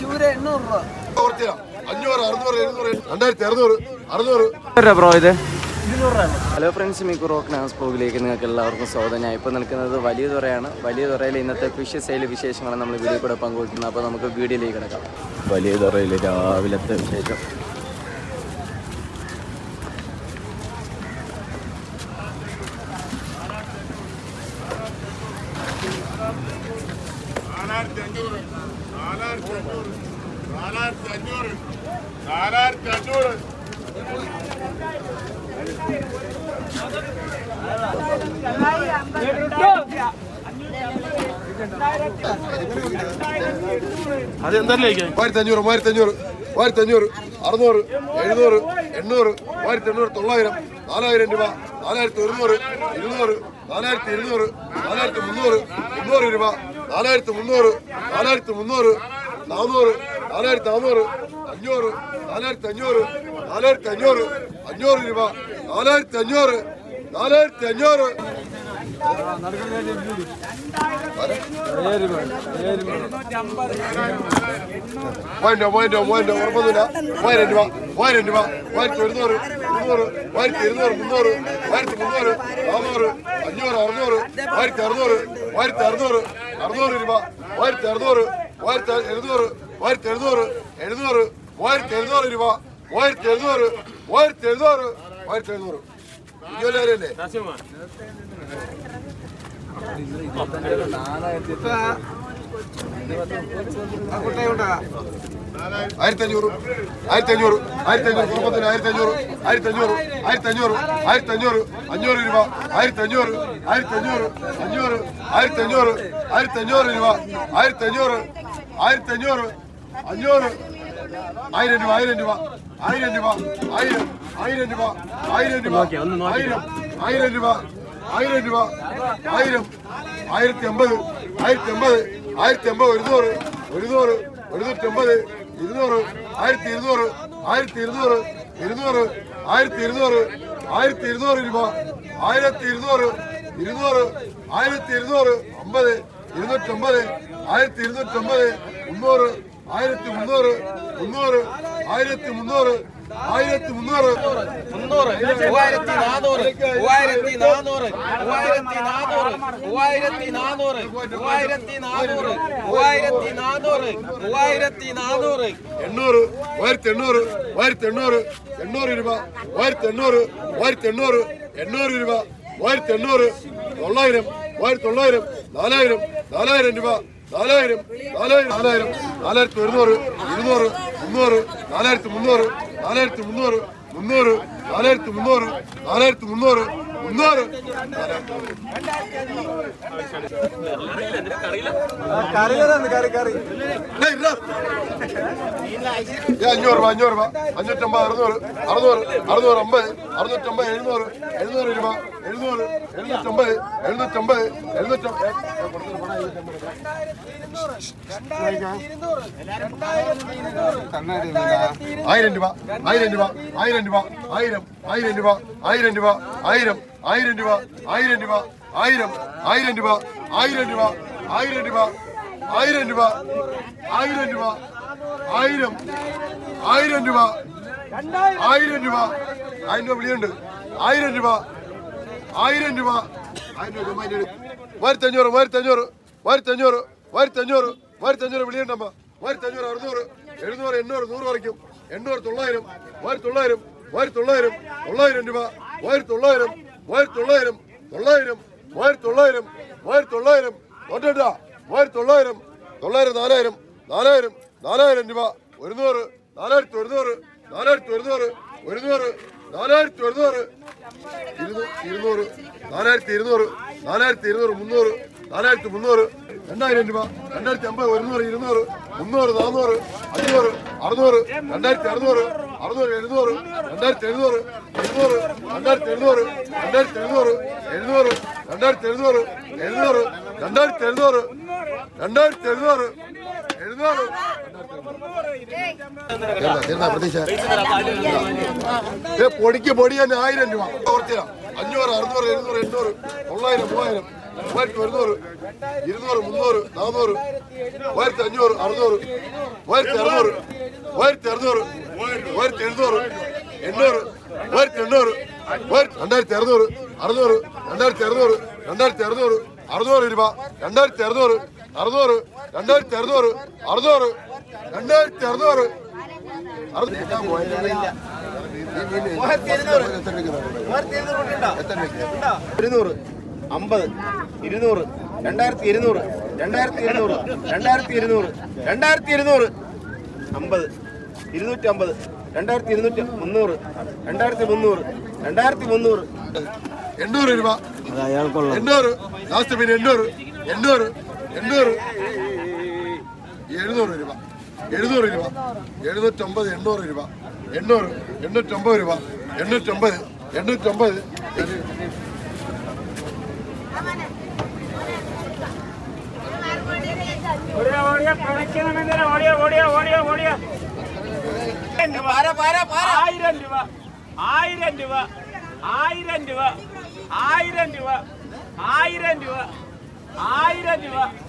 ചൂര എണ്ണൂറ് രൂപ. ബ്രോ ഇത്? ഹലോ ഫ്രണ്ട്സ് മിക്കു റോക്ക് നാസ് പോകിലേക്ക് നിങ്ങൾക്ക് എല്ലാവർക്കും സ്വാഗതം. ഞാൻ ഇപ്പോൾ നിൽക്കുന്നത് വലിയ തുറയാണ്. വലിയ തുറയിൽ ഇന്നത്തെ ഫിഷ് സെയിൽ വിശേഷങ്ങളാണ് നമ്മൾ വീഡിയോ കൂടെ പങ്കുവയ്ക്കുന്നത്. അപ്പോൾ നമുക്ക് വീഡിയോയിലേക്ക് കിടക്കാം. വലിയ തുറയിൽ രാവിലത്തെ വിശേഷം. നാലായിരത്തി അഞ്ഞൂറ്. നാലായിരത്തി അഞ്ഞൂറ് നാലായിരത്തി അഞ്ഞൂറ് മൂവായിരത്തി അഞ്ഞൂറ് മൂവായിരത്തി അഞ്ഞൂറ് മൂവായിരത്തി അഞ്ഞൂറ് അറുന്നൂറ് എഴുന്നൂറ് എണ്ണൂറ് മൂവായിരത്തി എണ്ണൂറ് തൊള്ളായിരം നാലായിരം രൂപ നാലായിരത്തി ഒരുന്നൂറ് ഇരുന്നൂറ് നാലായിരത്തി ഇരുന്നൂറ് നാലായിരത്തി മുന്നൂറ് മുന്നൂറ് രൂപ. നാലായിരത്തി മുന്നൂറ് നാലായിരത്തി മുന്നൂറ് നാനൂറ് നാലായിരത്തി നാനൂറ് അഞ്ഞൂറ് നാലായിരത്തി അഞ്ഞൂറ് നാലായിരത്തി അഞ്ഞൂറ് അഞ്ഞൂറ് രൂപ നാലായിരത്തി അഞ്ഞൂറ് നാലായിരത്തി അഞ്ഞൂറ് മൂവായിരം രൂപ മൂവായിരം രൂപ മൂവായിരം രൂപ ഉറപ്പൊന്നുമില്ല മൂവായിരം രൂപ മൂവായിരം രൂപ മൂവായിരത്തി ഒരുന്നൂറ് ഇരുന്നൂറ് ആയിരത്തി ഇരുന്നൂറ് മുന്നൂറ് ആയിരത്തി മുന്നൂറ് നാനൂറ് അഞ്ഞൂറ് അറുന്നൂറ് ആയിരത്തി അറുന്നൂറ് ആയിരത്തി അറുന്നൂറ് അറുന്നൂറ് രൂപ ആയിരത്തി അറുന്നൂറ് ആയിരത്തി എഴുന്നൂറ് ആയിരത്തി എഴുന്നൂറ് എഴുന്നൂറ് ആയിരത്തി എഴുന്നൂറ് രൂപ ആയിരത്തി എഴുന്നൂറ് ആയിരത്തി എഴുന്നൂറ് ആയിരത്തി എഴുന്നൂറ്. ഇരുപതിനായിരം ആയിരത്തി അഞ്ഞൂറ് ആയിരത്തി അഞ്ഞൂറ് ആയിരത്തി അഞ്ഞൂറ് കുടുംബത്തിന് ആയിരത്തി അഞ്ഞൂറ് ആയിരത്തി അഞ്ഞൂറ് ആയിരത്തി അഞ്ഞൂറ് ആയിരത്തി അഞ്ഞൂറ് അഞ്ഞൂറ് രൂപ ആയിരത്തി അഞ്ഞൂറ് ആയിരത്തി അഞ്ഞൂറ് അഞ്ഞൂറ് ആയിരത്തി അഞ്ഞൂറ് ആയിരത്തി അഞ്ഞൂറ് രൂപ ആയിരത്തി അഞ്ഞൂറ് ആയിരത്തി അഞ്ഞൂറ് അഞ്ഞൂറ് ആയിരം രൂപ ആയിരം രൂപ ആയിരം രൂപ ആയിരം ആയിരം രൂപ ആയിരം രൂപ ആയിരം ആയിരം രൂപ ആയിരം രൂപ ആയിരം ആയിരത്തി അമ്പത് ആയിരത്തി അമ്പത് ആയിരത്തി അമ്പത് ഒരുന്നൂറ് ഒരുന്നൂറ് അമ്പത് ഇരുന്നൂറ് ആയിരത്തി ഇരുന്നൂറ് ആയിരത്തി ഇരുന്നൂറ് ഇരുന്നൂറ് ആയിരത്തി ഇരുന്നൂറ് ആയിരത്തി ഇരുന്നൂറ് രൂപ ആയിരത്തി ഇരുന്നൂറ് ഇരുന്നൂറ് ആയിരത്തി ഇരുന്നൂറ് അമ്പത് ഇരുന്നൂറ്റമ്പത് ആയിരത്തി ഇരുന്നൂറ്റമ്പത് മുന്നൂറ് ആയിരത്തി മുന്നൂറ് മുന്നൂറ് ആയിരത്തി മുന്നൂറ് ആയിരത്തി മുന്നൂറ്. മുന്നൂറ്. മൂവായിരത്തി നാനൂറ് മൂവായിരത്തി നാനൂറ് മൂവായിരത്തി നാനൂറ് മൂവായിരത്തി നാനൂറ് മൂവായിരത്തി നാനൂറ് മൂവായിരത്തി നാനൂറ് മൂവായിരത്തി നാനൂറ് എണ്ണൂറ്. മൂവായിരത്തി എണ്ണൂറ്. മൂവായിരത്തി എണ്ണൂറ്. എണ്ണൂറ് രൂപ. മൂവായിരത്തി എണ്ണൂറ്. മൂവായിരത്തി എണ്ണൂറ്. എണ്ണൂറ് രൂപ. മൂവായിരത്തി എണ്ണൂറ്. തൊള്ളായിരം. മൂവായിരത്തി തൊള്ളായിരം. നാലായിരം. നാലായിരം രൂപ. നാലായിരം നാലായിരം നാലായിരം. നാലായിരത്തി ഒരുന്നൂറ് ഇരുന്നൂറ് മുന്നൂറ് നാലായിരത്തി മുന്നൂറ് നാലായിരത്തി മുന്നൂറ് മുന്നൂറ് നാലായിരത്തി മുന്നൂറ് നാലായിരത്തി മുന്നൂറ്. മുന്നൂറ് അഞ്ഞൂറ് രൂപ അഞ്ഞൂറ് രൂപ. അഞ്ഞൂറ്റമ്പത് അറുന്നൂറ്. അറുന്നൂറ് അറുന്നൂറ് അമ്പത്. അറുന്നൂറ്റമ്പത് എഴുന്നൂറ്. എഴുന്നൂറ് രൂപ. എഴുന്നൂറ് എഴുന്നൂറ്റമ്പത് എഴുന്നൂറ്റമ്പത് എഴുന്നൂറ്റമ്പത് ആയിരം രൂപ ആയിരം രൂപ ആയിരം രൂപ ആയിരം ആയിരം രൂപ ആയിരം ആയിരം. ആയിരം രൂപ ആയിരം രൂപ ആയിരം ആയിരം രൂപ ആയിരം രൂപ ആയിരം രൂപ ആയിരം രൂപ ആയിരം രൂപ ആയിരം ആയിരം രൂപ ആയിരം രൂപ ആയിരം രൂപ വിളിയുണ്ട് ആയിരം രൂപ ആയിരം രൂപ ആയിരം രൂപ അഞ്ഞൂറ് മൂവായിരത്തി അഞ്ഞൂറ് മൂവായിരത്തി അഞ്ഞൂറ് വിളിയുണ്ടമ്മ മൂവായിരത്തി അഞ്ഞൂറ് അറുന്നൂറ് എഴുന്നൂറ് എണ്ണൂറ് നൂറ് വരയ്ക്കും എണ്ണൂറ് തൊള്ളായിരം ആയിരത്തി തൊള്ളായിരം ആയിരത്തി തൊള്ളായിരം തൊള്ളായിരം രൂപ മൂവായിരത്തി തൊള്ളായിരം മൂവായിരത്തി தொள்ளாயிரம் തൊള്ളായിരം ஆயிரத்தி தொள்ளாயிரம் മൂവായിരത്തി തൊള്ളായിരം ഒറ്റ മൂവായിരത്തി തൊള്ളായിരം തൊള്ളായിരം നാലായിരം നാലായിരം നാലായിരം രൂപ ഒരുന്നൂറ് നാലായിരത്തി ഒരുന്നൂറ് നാലായിരത്തി ഒരുന്നൂറ് ഒരുന്നൂറ് നാലായിരത്തി ഒരുന്നൂറ് ഇരുന്നൂ- ഇരുന്നൂറ് നാലായിരത്തി ഇരുന്നൂറ് നാലായിരത്തി ഇരുന്നൂറ് മുന്നൂറ് നാലായിരത്തി മുന്നൂറ് രണ്ടായിരം രൂപ രണ്ടായിരത്തി അമ്പത് ഒരുന്നൂറ് ഇരുന്നൂറ് മുന്നൂറ് നാന്നൂറ് അഞ്ഞൂറ് അറുന്നൂറ് രണ്ടായിരത്തി അറുന്നൂറ് അറുന്നൂറ് എഴുന്നൂറ് രണ്ടായിരത്തി എഴുന്നൂറ് എഴുന്നൂറ് രണ്ടായിരത്തി എഴുന്നൂറ് രണ്ടായിരത്തി എഴുന്നൂറ് എഴുന്നൂറ് രണ്ടായിരത്തി എഴുന്നൂറ് എഴുന്നൂറ് രണ്ടായിരത്തി എഴുന്നൂറ് രണ്ടായിരത്തി എഴുന്നൂറ് എഴുന്നൂറ്. പൊടിക്ക് പൊടി തന്നെ ആയിരം രൂപ. ഓർത്തില്ല അഞ്ഞൂറ് അറുന്നൂറ് എഴുന്നൂറ് എണ്ണൂറ് തൊള്ളായിരം മൂവായിരം മൂവായിരത്തി ഒരുന്നൂറ് ഇരുന്നൂറ് മുന്നൂറ് നാനൂറ് മൂവായിരത്തി അഞ്ഞൂറ് അറുന്നൂറ് മൂവായിരത്തി അറുന്നൂറ് മൂവായിരത്തി അറുന്നൂറ് എഴുന്നൂറ് എണ്ണൂറ് മൂവായിരത്തി എണ്ണൂറ് മൂവായിരത്തി രണ്ടായിരത്തി അറുന്നൂറ് അറുന്നൂറ് രണ്ടായിരത്തി അറുന്നൂറ് രണ്ടായിരത്തി അറുന്നൂറ് അറുന്നൂറ് രൂപ രണ്ടായിരത്തി അറുന്നൂറ് അറുന്നൂറ് രണ്ടായിരത്തി അറുന്നൂറ് അറുന്നൂറ് രണ്ടായിരത്തി അറുന്നൂറ്. ഇരുന്നൂറ് അമ്പത് ഇരുന്നൂറ് രണ്ടായിരത്തി ഇരുന്നൂറ് രണ്ടായിരത്തി ഇരുന്നൂറ് രണ്ടായിരത്തി ഇരുന്നൂറ് രണ്ടായിരത്തി ഇരുന്നൂറ് അമ്പത്. ഇരുന്നൂറ്റി അമ്പത് രണ്ടായിരത്തി ഇരുന്നൂറ്റി മുന്നൂറ് രണ്ടായിരത്തി മുന്നൂറ് രണ്ടായിരത്തി മുന്നൂറ്. എണ്ണൂറ് രൂപ. എണ്ണൂറ്. ലാസ്റ്റ് പിന്നെ എണ്ണൂറ്. എണ്ണൂറ്. എണ്ണൂറ്. എഴുന്നൂറ് രൂപ. എഴുന്നൂറ് രൂപ. എഴുന്നൂറ്റമ്പത് എണ്ണൂറ് രൂപ. എണ്ണൂറ്. എണ്ണൂറ്റമ്പത് രൂപ. എണ്ണൂറ്റമ്പത്. എണ്ണൂറ്റമ്പത്. ആയിരം രൂപ. ആയിരം രൂപ. ആയിരം രൂപ. ആയിരം രൂപ. ആയിരം രൂപ. ആയിരം രൂപ.